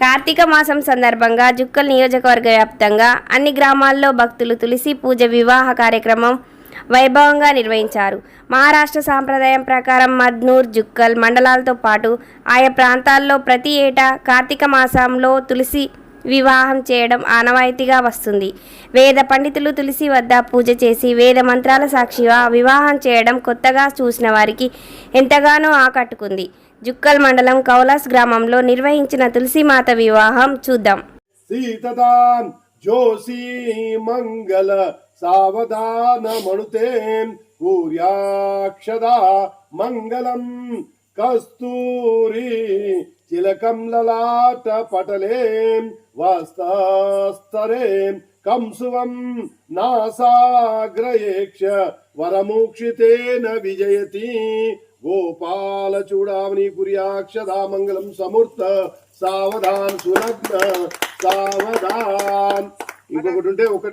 కార్తీక మాసం సందర్భంగా జుక్కల్ నియోజకవర్గ వ్యాప్తంగా అన్ని గ్రామాల్లో భక్తులు తులసి పూజ వివాహ కార్యక్రమం వైభవంగా నిర్వహించారు. మహారాష్ట్ర సాంప్రదాయం ప్రకారం మద్నూర్ జుక్కల్ మండలాలతో పాటు ఆయా ప్రాంతాల్లో ప్రతి ఏటా కార్తీక మాసంలో తులసి వివాహం చేయడం ఆనవాయితీగా వస్తుంది. వేద పండితులు తులసి వద్ద పూజ చేసి వేద మంత్రాల సాక్షిగా వివాహం చేయడం కొత్తగా చూసిన వారికి ఎంతగానో ఆకట్టుకుంది. జుక్కల్ మండలం కౌలాస్ గ్రామంలో నిర్వహించిన తులసిమాత వివాహం చూద్దాం. సీతదాం జోసి మంగళ సావధాన కూర్యాక్షదా మంగళం కస్తూరి చిలకం లలాట పటలే కంసువం నాసాగ్రయేక్ష వరమోక్షితేన విజయతి గోపాల చూడామణి కుర్యాక్షదా మంగళం సమూర్త సావధాన్ సులగ్న సావధాన్. ఇంకొకటి ఉంటే ఒకటి